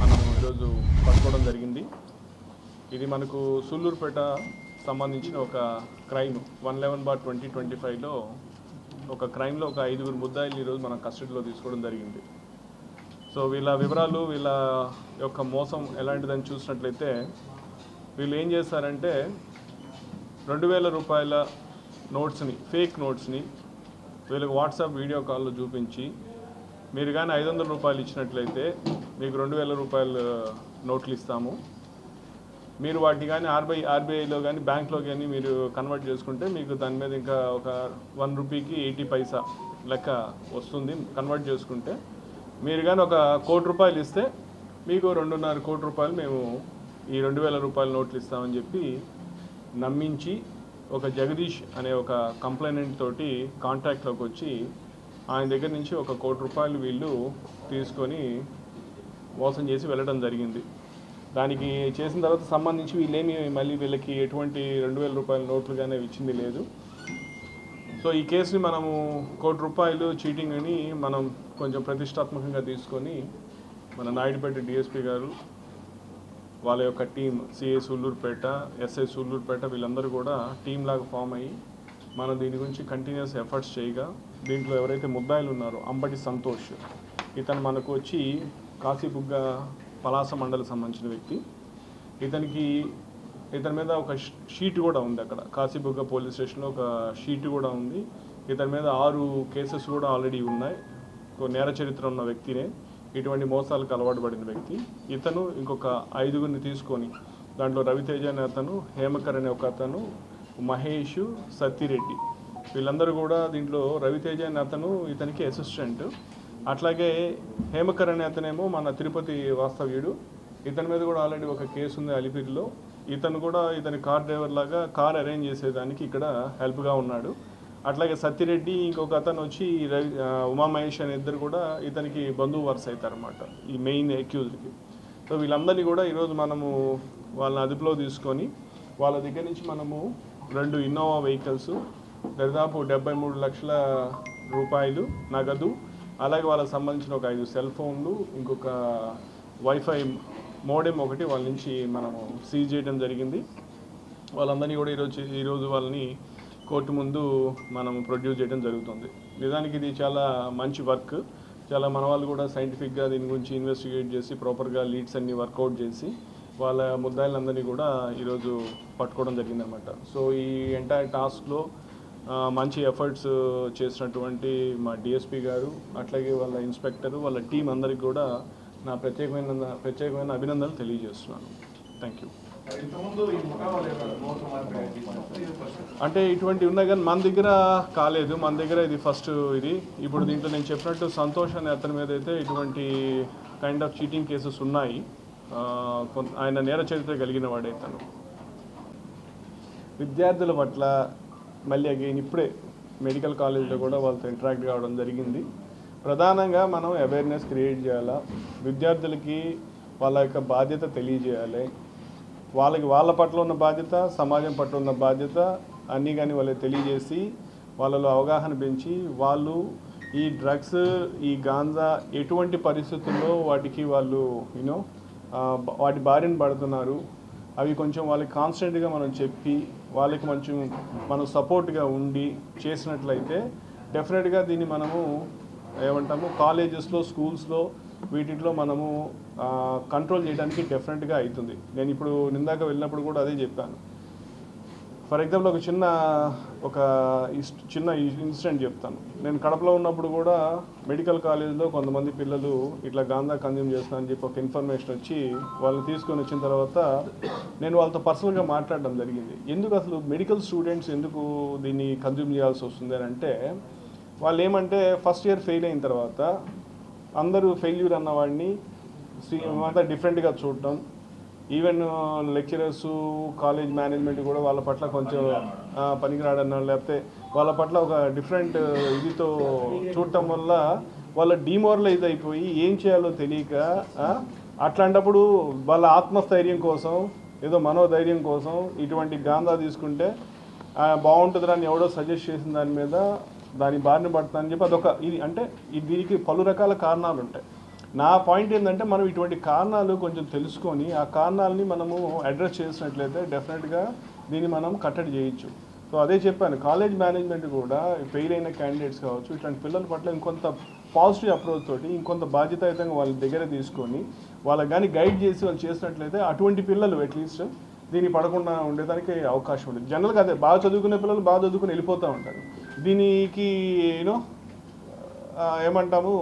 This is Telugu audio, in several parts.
మనం ఈరోజు పట్టుకోవడం జరిగింది. ఇది మనకు సూళ్ళూరుపేట సంబంధించిన ఒక crime one eleven bar twenty twenty ఫైవ్లో ఒక క్రైమ్లో ఒక ఐదుగురు ముద్దాయిలు ఈరోజు మనం కస్టడీలో తీసుకోవడం జరిగింది. సో వీళ్ళ వివరాలు వీళ్ళ యొక్క మోసం ఎలాంటిదని చూసినట్లయితే వీళ్ళు ఏం చేస్తారంటే రెండు వేల రూపాయల నోట్స్ని ఫేక్ నోట్స్ని వీళ్ళకి వాట్సాప్ వీడియో కాల్లో చూపించి మీరు కానీ ఐదు వందల రూపాయలు ఇచ్చినట్లయితే మీకు రెండు వేల రూపాయలు నోట్లు ఇస్తాము. మీరు వాటిని కానీ ఆర్బీఐ ఆర్బీఐలో కానీ బ్యాంక్లో కానీ మీరు కన్వర్ట్ చేసుకుంటే మీకు దాని మీద ఇంకా ఒక వన్ రూపీకి ఎయిటీ పైసా లెక్క వస్తుంది కన్వర్ట్ చేసుకుంటే. మీరు కానీ ఒక కోటి రూపాయలు ఇస్తే మీకు రెండున్నర కోటి రూపాయలు మేము ఈ రెండు వేల రూపాయల నోట్లు ఇస్తామని చెప్పి నమ్మించి ఒక జగదీష్ అనే ఒక కంప్లైనెంట్ తోటి కాంటాక్ట్లోకి వచ్చి ఆయన దగ్గర నుంచి ఒక కోటి రూపాయలు వీళ్ళు తీసుకొని మోసం చేసి వెళ్ళడం జరిగింది. దానికి చేసిన తర్వాత సంబంధించి వీళ్ళేమి మళ్ళీ వీళ్ళకి ఎటువంటి రెండు వేల రూపాయల నోట్లు కానీ ఇచ్చింది లేదు. సో ఈ కేసుని మనము కోటి రూపాయలు చీటింగ్ అని మనం కొంచెం ప్రతిష్టాత్మకంగా తీసుకొని మన నాయుడుపేట డిఎస్పీ గారు వాళ్ళ యొక్క team CA Sullurpeta SI Sullurpeta వీళ్ళందరూ కూడా టీం లాగా ఫామ్ అయ్యి మనం దీని గురించి కంటిన్యూస్ ఎఫర్ట్స్ చేయగా దీంట్లో ఎవరైతే ముద్దాయిలు ఉన్నారో అంబటి సంతోష్ ఇతను మనకు వచ్చి కాశీబుగ్గ పలాస మండలి సంబంధించిన వ్యక్తి. ఇతనికి ఇతని మీద ఒక షీట్ కూడా ఉంది అక్కడ. కాశీబుగ్గ పోలీస్ స్టేషన్లో ఒక షీట్ కూడా ఉంది. ఇతని మీద ఆరు కేసెస్ కూడా ఆల్రెడీ ఉన్నాయి. నేర చరిత్ర ఉన్న వ్యక్తినే. ఇటువంటి మోసాలకు అలవాటు పడిన వ్యక్తి ఇతను ఇంకొక ఐదుగురిని తీసుకొని దాంట్లో రవితేజ అనే అతను హేమకర్ అనే ఒక అతను మహేష్ సత్తిరెడ్డి. వీళ్ళందరూ కూడా దీంట్లో రవితేజ అనే అతను ఇతనికి అసిస్టెంట్ అట్లాగే హేమకర్ అనే అతనేమో మన తిరుపతి వాస్తవ్యుడు. ఇతని మీద కూడా ఆల్రెడీ ఒక కేసు ఉంది అలిపిరిలో. ఇతను కూడా ఇతని కార్ డ్రైవర్ లాగా కార్ అరేంజ్ చేసేదానికి ఇక్కడ హెల్ప్గా ఉన్నాడు. అట్లాగే సత్తిరెడ్డి ఇంకొక అతను వచ్చి రవి ఉమామహేష్ అనే ఇద్దరు కూడా ఇతనికి బంధువు వరుస అవుతారనమాట ఈ మెయిన్ అక్యూజ్డ్కి. సో వీళ్ళందరినీ కూడా ఈరోజు మనము వాళ్ళని అదుపులో తీసుకొని వాళ్ళ దగ్గర నుంచి మనము రెండు ఇన్నోవా వెహికల్స్ దాదాపు డెబ్బై మూడు లక్షల రూపాయలు నగదు అలాగే వాళ్ళకి సంబంధించిన ఒక ఐదు సెల్ ఫోన్లు ఇంకొక వైఫై మోడెం ఒకటి వాళ్ళ నుంచి మనము సీజ్ చేయడం జరిగింది. వాళ్ళందరినీ కూడా ఈరోజు ఈరోజు వాళ్ళని కోర్టు ముందు మనం ప్రొడ్యూస్ చేయడం జరుగుతుంది. నిజానికి ఇది చాలా మంచి వర్క్. చాలా మన వాళ్ళు కూడా సైంటిఫిక్గా దీని గురించి ఇన్వెస్టిగేట్ చేసి ప్రాపర్గా లీడ్స్ అన్ని వర్కౌట్ చేసి వాళ్ళ ముద్దాయిలందరినీ కూడా ఈరోజు పట్టుకోవడం జరిగిందనమాట సో ఈ ఎంటైర్ టాస్క్లో మంచి ఎఫర్ట్స్ చేసినటువంటి మా డిఎస్పి గారు అట్లాగే వాళ్ళ ఇన్స్పెక్టర్ వాళ్ళ టీం అందరికి కూడా నా ప్రత్యేకమైన ప్రత్యేకమైన అభినందనలు తెలియజేస్తున్నాను. Thank you. అంటే ఇటువంటివి ఉన్నాయి కానీ మన దగ్గర కాలేదు. మన దగ్గర ఇది ఫస్ట్ ఇది. ఇప్పుడు దీంట్లో నేను చెప్పినట్టు సంతోష్ అనే అతని మీద అయితే ఇటువంటి కైండ్ ఆఫ్ చీటింగ్ కేసెస్ ఉన్నాయి. ఆయన నేర చరిత్ర కలిగిన వాడే తను. విద్యార్థుల పట్ల మళ్ళీ అగైన్ ఇప్పుడే మెడికల్ కాలేజ్లో కూడా వాళ్ళతో ఇంటరాక్ట్ కావడం జరిగింది. ప్రధానంగా మనం అవేర్నెస్ క్రియేట్ చేయాలా? విద్యార్థులకి వాళ్ళ యొక్క బాధ్యత తెలియజేయాలి. వాళ్ళకి వాళ్ళ పట్ల ఉన్న బాధ్యత సమాజం పట్ల ఉన్న బాధ్యత అన్నీ కానీ వాళ్ళకి తెలియజేసి వాళ్ళలో అవగాహన పెంచి వాళ్ళు ఈ డ్రగ్స్ ఈ గాంజా ఎటువంటి పరిస్థితుల్లో వాటికి వాళ్ళు యూనో వాటి బారిన పడుతున్నారు అవి కొంచెం వాళ్ళకి కాన్స్టెంట్గా మనం చెప్పి వాళ్ళకి కొంచెం మనం సపోర్ట్గా ఉండి చేసినట్లయితే డెఫినెట్గా దీన్ని మనము ఏమంటాము కాలేజెస్లో స్కూల్స్లో వీటిలో మనము కంట్రోల్ చేయడానికి డెఫినెట్గా అవుతుంది. నేను ఇప్పుడు నిందాక వెళ్ళినప్పుడు కూడా అదే చెప్పాను. ఫర్ ఎగ్జాంపుల్ ఒక చిన్న ఒక చిన్న ఇన్సిడెంట్ చెప్తాను. నేను కడపలో ఉన్నప్పుడు కూడా మెడికల్ కాలేజ్లో కొంతమంది పిల్లలు ఇట్లా గాంధా కన్జ్యూమ్ చేస్తున్నారని చెప్పి ఒక ఇన్ఫర్మేషన్ వచ్చి వాళ్ళని తీసుకొని వచ్చిన తర్వాత నేను వాళ్ళతో పర్సనల్గా మాట్లాడడం జరిగింది. ఎందుకు అసలు మెడికల్ స్టూడెంట్స్ ఎందుకు దీన్ని కన్జ్యూమ్ చేయాల్సి వస్తుంది అని అంటే వాళ్ళు ఏమంటే ఫస్ట్ ఇయర్ ఫెయిల్ అయిన తర్వాత అందరూ ఫెయిల్యూర్ అన్నవాడిని అంతా డిఫరెంట్గా చూడటం. ఈవెన్ లెక్చరర్స్ కాలేజ్ మేనేజ్మెంట్ కూడా వాళ్ళ పట్ల కొంచెం ఆ, పనికిరాడన్న లేకపోతే వాళ్ళ పట్ల ఒక డిఫరెంట్ ఇదితో చూడటం వల్ల వాళ్ళ డిమోరలైజ్ అయిపోయి ఏం చేయాలో తెలియక అట్లాంటప్పుడు వాళ్ళ ఆత్మస్థైర్యం కోసం ఏదో మనోధైర్యం కోసం ఇటువంటి గాంధా తీసుకుంటే బాగుంటుంది అని ఎవడో సజెస్ట్ చేసిన దాని మీద దాని బారిన పడతా అని చెప్పి అదొక ఇది అంటే దీనికి పలు రకాల కారణాలు ఉంటాయి. నా పాయింట్ ఏంటంటే మనం ఇటువంటి కారణాలు కొంచెం తెలుసుకొని ఆ కారణాలని మనము అడ్రస్ చేసినట్లయితే డెఫినెట్గా దీన్ని మనం కట్టడి చేయొచ్చు. సో అదే చెప్పాను కాలేజ్ మేనేజ్మెంట్ కూడా ఫెయిల్ అయిన క్యాండిడేట్స్ కావచ్చు ఇట్లాంటి పిల్లల పట్ల ఇంకొంత పాజిటివ్ అప్రోచ్ తోటి ఇంకొంత బాధ్యతాయుతంగా వాళ్ళ దగ్గర తీసుకొని వాళ్ళకి కానీ గైడ్ చేసి వాళ్ళు చేసినట్లయితే అటువంటి పిల్లలు అట్లీస్ట్ దీన్ని పడకుండా ఉండేదానికి అవకాశం ఉంటుంది. జనరల్గా అదే బాగా చదువుకునే పిల్లలు బాగా చదువుకుని వెళ్ళిపోతూ ఉంటారు. దీనికి యూనో ఏమంటాము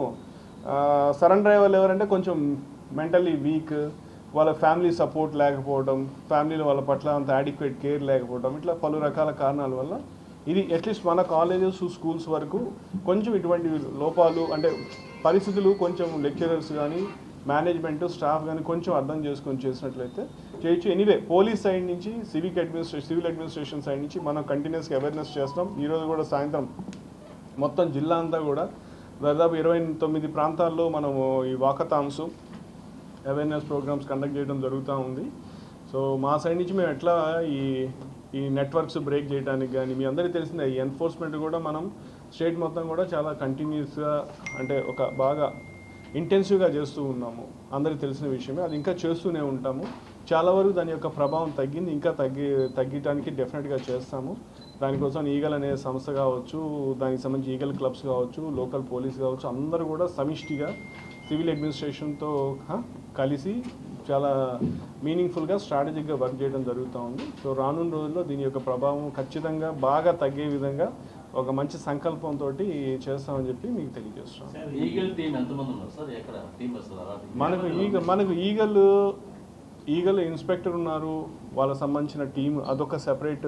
సరెండర్ అయ్యే వాళ్ళు ఎవరంటే కొంచెం మెంటల్లీ వీక్ వాళ్ళ ఫ్యామిలీ సపోర్ట్ లేకపోవడం ఫ్యామిలీలో వాళ్ళ పట్ల అంత యాడిక్వేట్ కేర్ లేకపోవడం ఇట్లా పలు రకాల కారణాల వల్ల ఇది అట్లీస్ట్ మన కాలేజెస్ స్కూల్స్ వరకు కొంచెం ఇటువంటి లోపాలు అంటే పరిస్థితులు కొంచెం లెక్చరర్స్ కానీ మేనేజ్మెంట్ స్టాఫ్ కానీ కొంచెం అర్థం చేసుకొని చేసినట్లయితే చేయొచ్చు. ఎనీవే పోలీస్ సైడ్ నుంచి civic administration civil administration side నుంచి మనం కంటిన్యూస్గా అవేర్నెస్ చేస్తాం ఈరోజు కూడా సాయంత్రం మొత్తం జిల్లా అంతా కూడా దాదాపు ఇరవై తొమ్మిది ప్రాంతాల్లో మనము ఈ వాకథాన్స్ అవేర్నెస్ ప్రోగ్రామ్స్ కండక్ట్ చేయడం జరుగుతూ ఉంది. సో మా సైడ్ నుంచి మేము ఎట్లా ఈ ఈ నెట్వర్క్స్ బ్రేక్ చేయడానికి కానీ మీ అందరికీ తెలిసిందే ఈ ఎన్ఫోర్స్మెంట్ కూడా మనం స్టేట్ మొత్తం కూడా చాలా కంటిన్యూస్గా అంటే ఒక బాగా ఇంటెన్సివ్గా చేస్తూ ఉన్నాము. అందరికీ తెలిసిన విషయమే. అది ఇంకా చేస్తూనే ఉంటాము. చాలా వరకు దాని యొక్క ప్రభావం తగ్గింది. ఇంకా తగ్గి తగ్గటానికి డెఫినెట్గా చేస్తాము. దానికోసం ఈగల్ అనే సంస్థ కావచ్చు దానికి సంబంధించి ఈగల్ క్లబ్స్ కావచ్చు లోకల్ పోలీస్ కావచ్చు అందరూ కూడా సమిష్టిగా సివిల్ అడ్మినిస్ట్రేషన్తో కలిసి చాలా మీనింగ్ఫుల్గా స్ట్రాటజిక్గా వర్క్ చేయడం జరుగుతూ ఉంది. సో రానున్న రోజుల్లో దీని యొక్క ప్రభావం ఖచ్చితంగా బాగా తగ్గే విధంగా ఒక మంచి సంకల్పంతో చేస్తామని చెప్పి మీకు వస్తుందా? మనకు ఈగ మనకు ఈగల్ ఈగల్ ఇన్స్పెక్టర్ ఉన్నారు. వాళ్ళకి సంబంధించిన టీం అదొక సెపరేట్